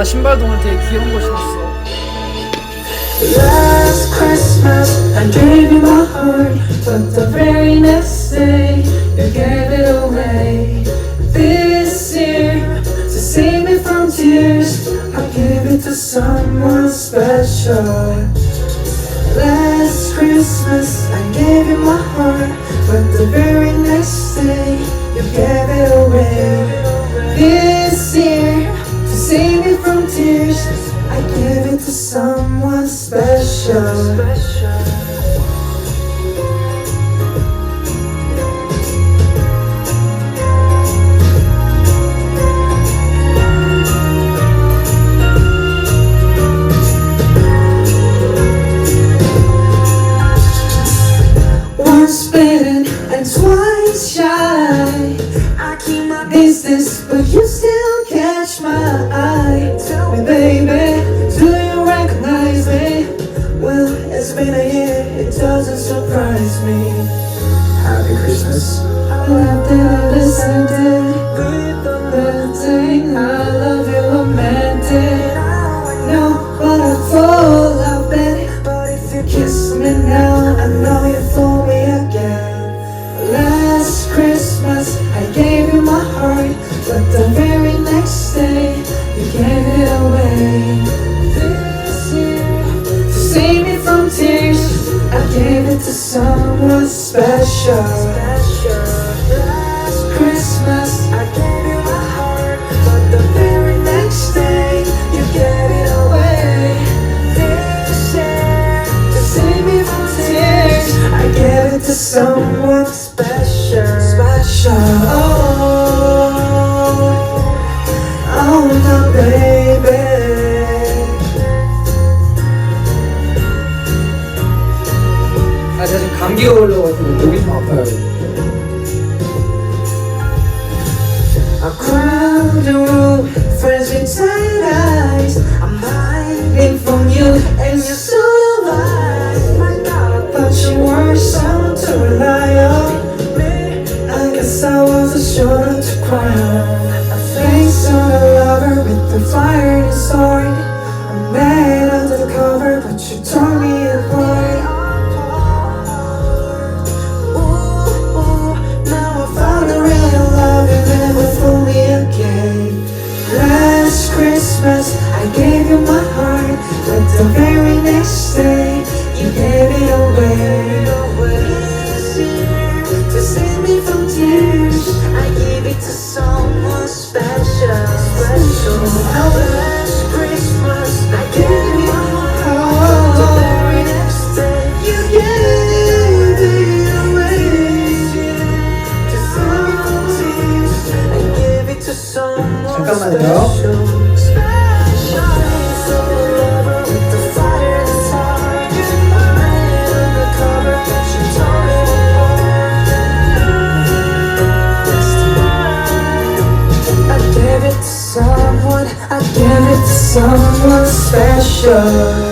나 신발도 오늘 되게 귀여운 거 신었어. Last Christmas, I gave you my heart, but the very next day, you gave it away. This year, to save me from tears, I gave it to someone special. Last Christmas, I gave you my heart, but the very next day, you gave it away. This year, save me from tears. I give it to someone special. Sure.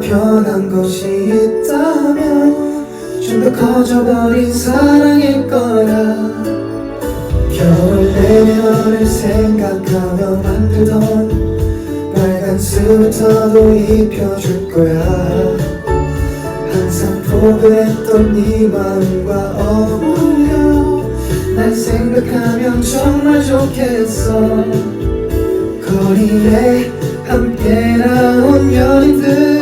변한 것이 있다면 좀 더 커져버린 사랑일 거야 겨울 내면을 생각하며 만들던 빨간 스웨터도 입혀줄 거야. 항상 포근했던 네 마음과 어울려 날 생각하면 정말 좋겠어. 거리에 함께 나온 연인들.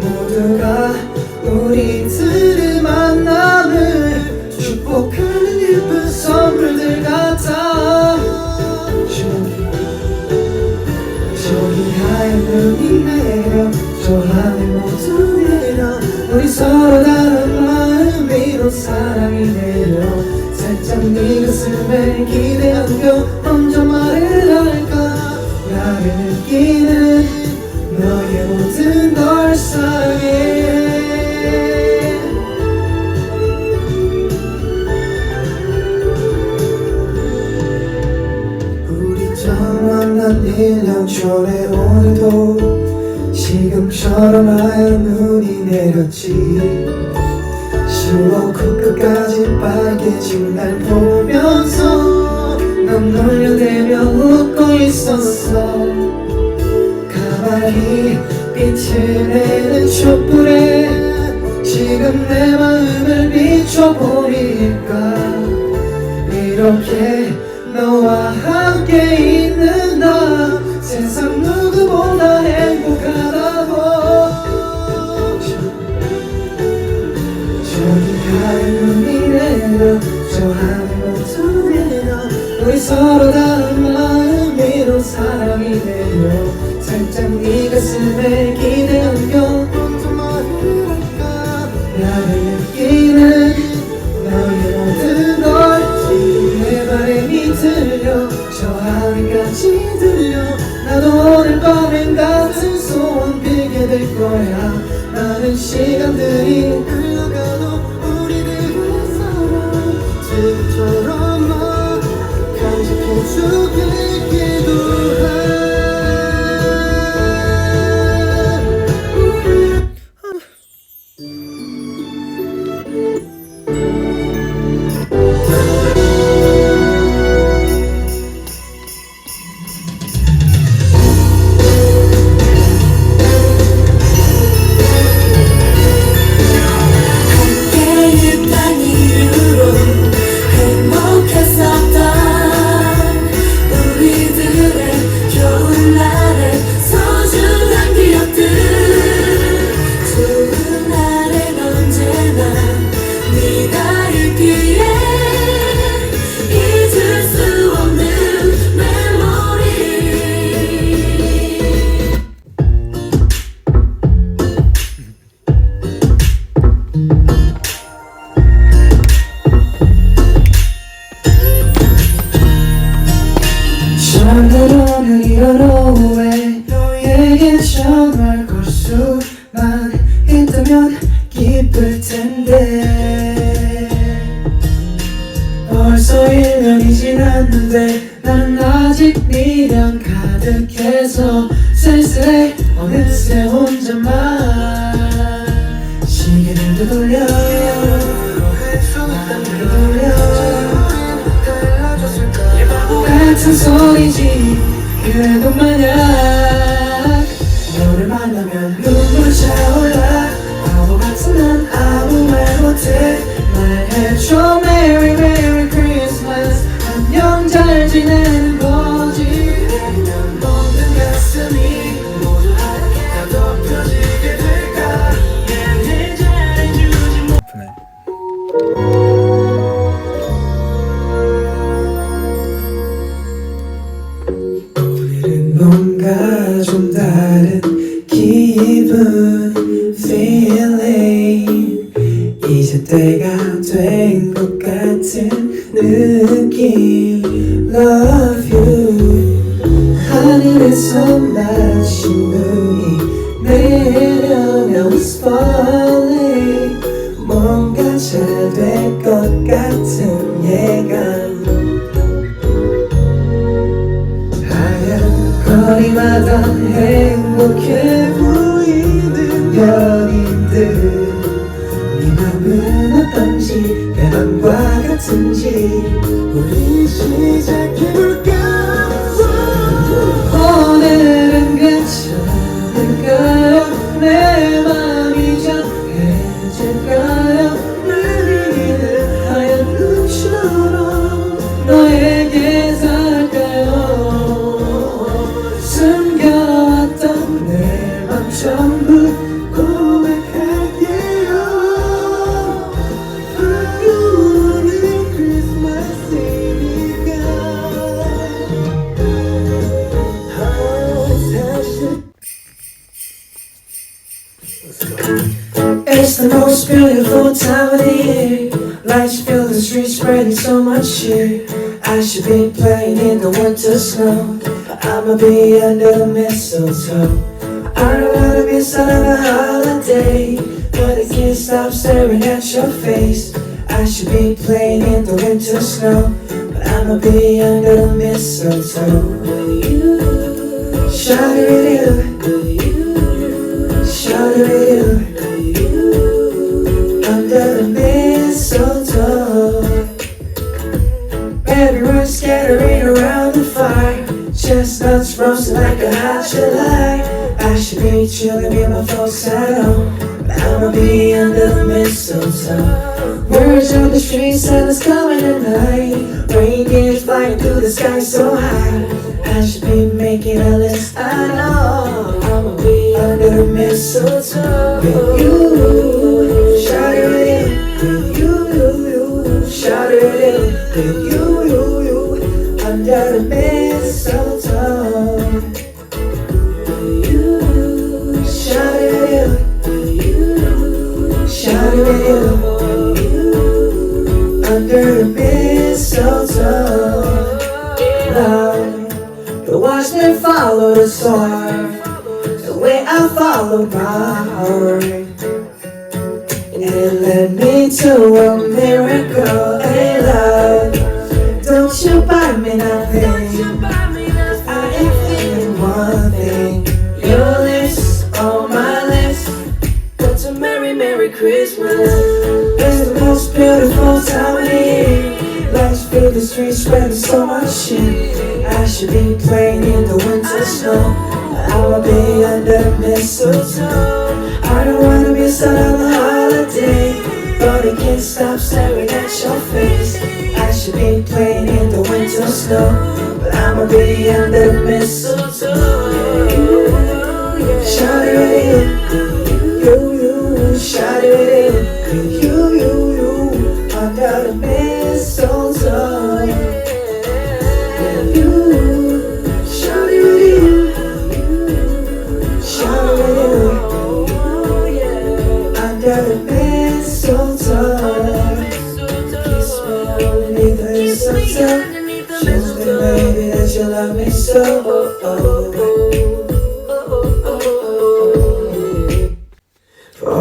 모두가 우리 들을 만남을 축복하는 예쁜 선물들 같아. 저기 하얀 눈이 내려 저 하늘 모두 내려. 우리 서로 다른 마음 위로 사랑이 내려 살짝 네 가슴에 기대 안겨. 먼저 말을 할까? 나를 느끼는 전에 오늘도 지금처럼 하얀 눈이 내렸지. 10월 끝까지 빨개진 날 보면서 넌 놀려대며 웃고 있었어. 가만히 빛을 내는 촛불에 지금 내 마음을 비춰보니까 어느새 혼자만 시계를 되돌려 나를 돌려 같은 소리지 그래도 만약 너를 만나면 눈물 차올라 바보 같은 난 아무 말 못해 말해줘 좀 다른 기분 feeling. 이제 때가 된 것 같은 느 우리 시작해 time of the year. Lights fill the streets, spreading so much cheer. I should be playing in the winter snow, but I'ma be under the mistletoe. I don't wanna miss out on a holiday, but I can't stop staring at your face. I should be playing in the winter snow, but I'ma be under the mistletoe. With you, with you, it with you, under the mistletoe. Everyone's scattering around the fire. Chestnuts roasting like a hot July. I should be chilling with my folks at home. But I'ma be under the mistletoe. Words on the street, Santa's coming at tonight. Reindeers flying through the sky so high. I should be making a list, I know. I'ma be under the mistletoe. With you, you. You. You. Under the mistletoe. You, shout you. You. Under the mistletoe. Love, but watch me follow the star, The way I followed my heart. And it led me to a miracle. Love, don't you buy me nothing. I am feeling one thing. Your list on my list. What's a merry, merry Christmas? It's the most beautiful time of the year. Lights fill the streets, spreading so much shit. I should be playing in the winter snow. I'ma be under mistletoe. I don't wanna miss out on the holiday, but I can't stop staring at your face. I should be playing in the winter snow, but I'ma be under the mistletoe. Shout For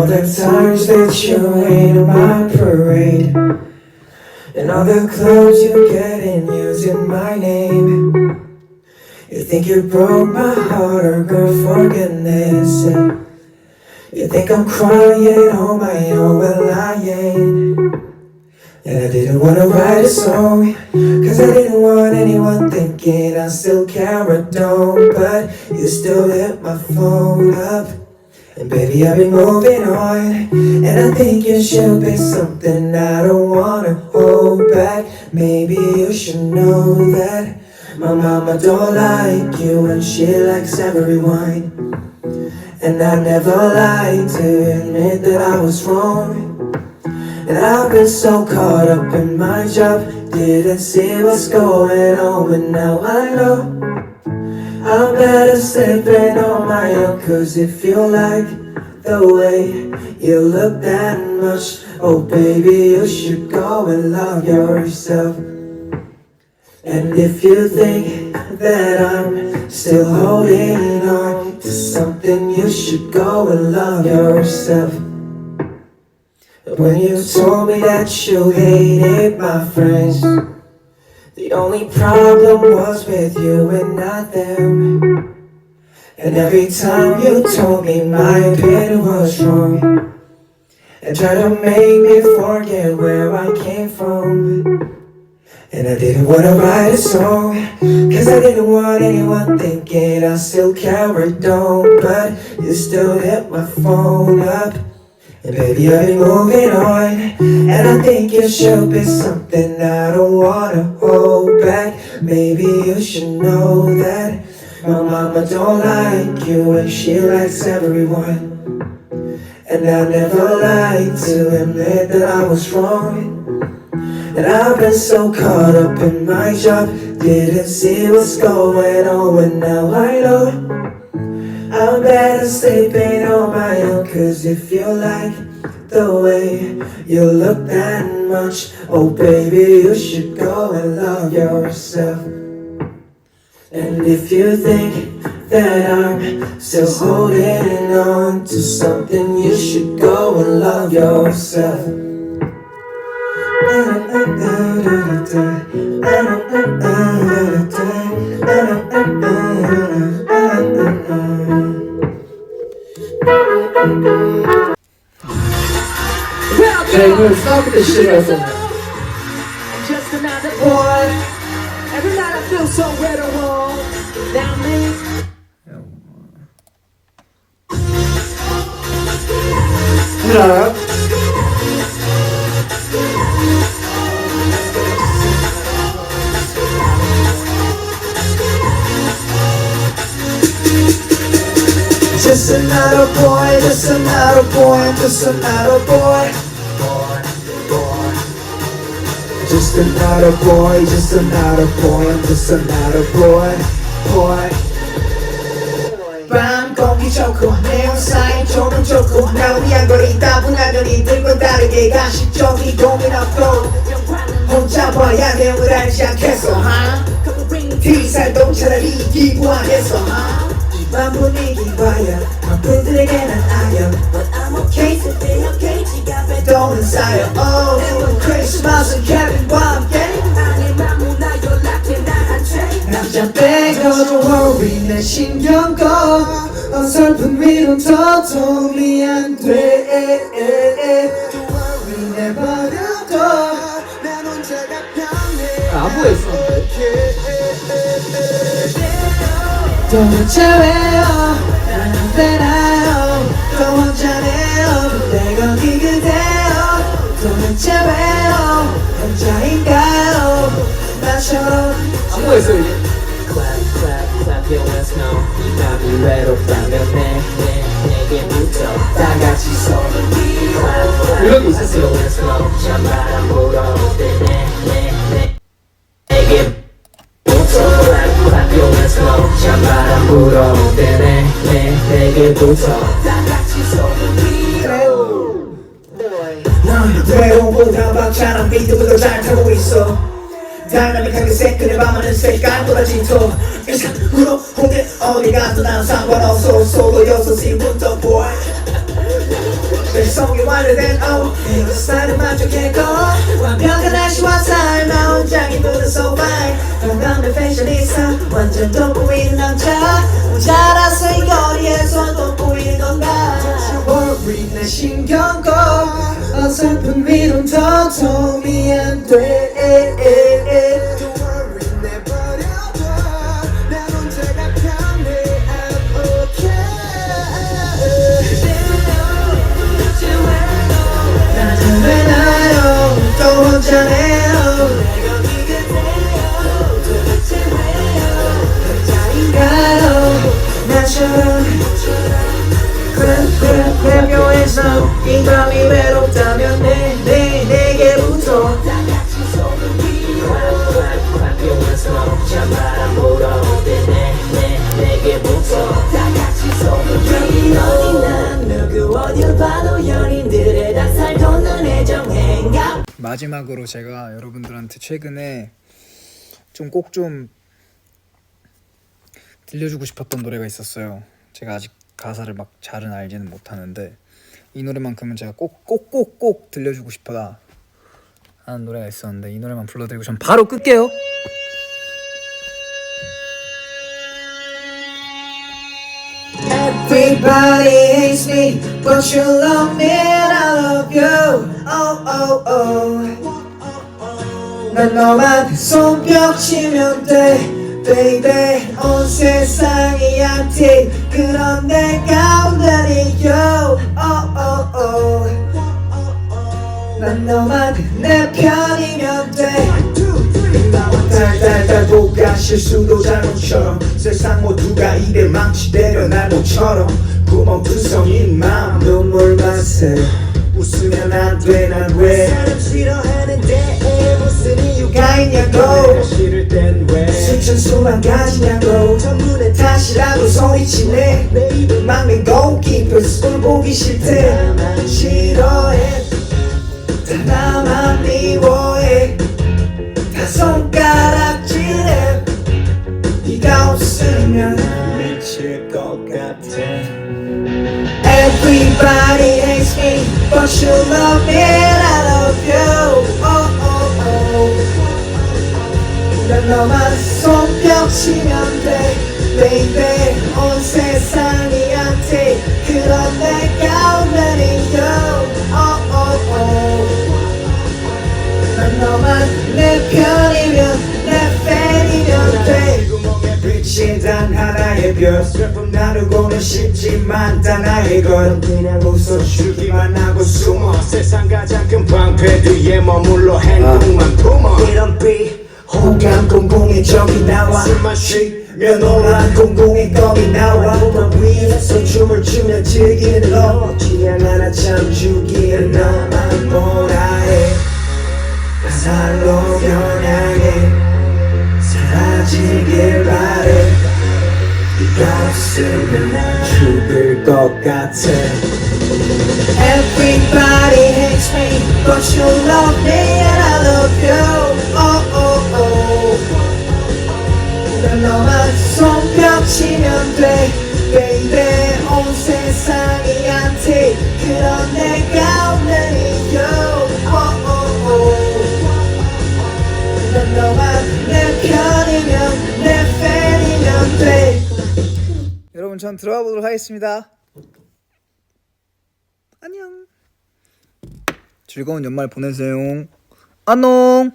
the times that you hated my parade And all the clubs you get in using my name You think you broke my heart, or girl, for goodness You think I'm crying on my own, well I ain't and I didn't wanna write a song. Cause I didn't want anyone thinking I still care or don't. But you still hit my phone up. And baby I've been moving on. And I think you should be something I don't wanna hold back. Maybe you should know that My mama don't like you and she likes everyone. And I never like to admit that I was wrong and I've been so caught up in my job Didn't see what's going on But now I know. I'm better sleeping on my own Cause if you like the way you look that much. Oh baby you should go and love yourself. And if you think that I'm still holding on to something You should go and love yourself when you told me that you hated my friends The only problem was with you and not them. And every time you told me my opinion was wrong And tried to make me forget where I came from. And I didn't wanna write a song Cause I didn't want anyone thinking I still care don't. But you still hit my phone up baby, I've been moving on And I think your should be something I don't wanna hold back Maybe you should know that My mama don't like you and she likes everyone. And I never like to admit that I was wrong. And I've been so caught up in my job Didn't see what's going on And now I know I'm better sleeping on my own Cause if you like the way you look that much. Oh, baby, you should go and love yourself. And if you think that I'm still holding on to something, you should go and love yourself. Hey, dude, stop with this shit right. Just another boy. Every night I feel so red and wrong Now me. No. 줄 알아요? Just another boy, just another boy, just another boy. Just another boy, just another boy, just another boy, boy. 밤 공기 좋고 내온 사이 조금 좋고 나 위한 거리 따분한 거리 들고 다르게 가식적이 고민 없고 혼자 봐야 내용을 알지 않겠어 하 뒤살동 차라리 기부하겠어 하 이밤 분위기 봐야 바쁜들에게는 아연? But I'm okay today okay 지갑에 돈은 쌓여 Oh 크리스마스 케빈과 함께. 아니 맘무나 연락해 나한 죄. 남자 빼고도 worry 내 신경 꺼 어설픈 위로 더 도움이 안돼. Don't worry 내버려둬 난 혼자가 편해. 있었는데 도대체 왜요. 나는 되나요? 또 혼자네요. 내가 이 그대요. 도대체 왜요. 혼자인가요? 나처럼. 안보에 있어요 이게 clap clap clap your hands now 이 밤이 외롭다면 내내 내게 붙어 다 같이 손을 이런 게 clap 있었어요. now 찬바람 불어올 때 손을 위로 넌 외로움보다 박찬한 비트보다 잘 타고 있어. 다이나믹하게 새끈해 밤하늘 색깔보다 짙어 일상으로 홍대 어디 가도 난 상관없어. 솔로 여섯 시부터 배송이 완료된 oh 내 스타일은 만족했고 완벽한 날씨와 삶나 혼자 기분은 so fine. 건강한 패셔니스타. 완전 돋보이는 남자. 혼자라서 이 거리에서 돋보이는 건가? worry 내 신경 꺼. 어설픈 위로는 더 도움이 안돼 চলে 마지막으로 제가 여러분들한테 최근에 좀꼭좀 들려주고 싶었던 노래가 있었어요. 제가 아직 가사를 막 잘은 알지는 못하는데 이 노래만큼은 제가 꼭 꼭 꼭 꼭 들려주고 싶다 하는 노래가 있었는데 이 노래만 불러드리고 전 바로 끌게요. Everybody hates me, but you love me and I love you. Oh oh oh. 난 너만 손뼉 치면 돼, baby. 온 세상이 약해. 그런 내 가운데니 you. Oh oh oh. 난 너만 내 편이면 돼. 달달달 보가 실수도 잘못처럼. 세상 모두가 이래 망치대려 날 모처럼. 구멍 투성인 마음. 눈물만 새 웃으면 안돼난왜? 사람 싫어하는데 무슨 이유가 있냐고. 싫을 땐왜? 펼친 수만 가지 양도 전부 내 탓이라고 소리치네. 내 입을 막는 고깃불 술 보기 싫대. 싫어해. 다 나만 미워해 다 손가락질해 네가 없으면 미칠 것 같아 Everybody hates me But you love me and I love you Oh oh oh 난 너만 손뼉치면 돼 Baby 온 세상 하나의 별 슬픔 나누고는 쉽지만 단 나의 건 그냥 웃어주기만 하고 숨어. 세상 가장 큰 방패 뒤에 머물러 행동만 품어. 이런 비 호감 공공의 적이 나와. 숨만 쉬면 오란 공공의 껌이 나와. 몸 위에서 춤을 추며 즐기는 너. 취향 하나 참 주기엔 너만 보라 해. 살로 변하게 사라지길 네 가 없으면 난 죽을 것 같아 Everybody hates me But you love me and I love you Oh oh oh 난 너만 손뼉치면 돼 Baby 온 세상이 한테 그런 내 전 들어가 보도록 하겠습니다. 안녕. 즐거운 연말 보내세요. 안녕.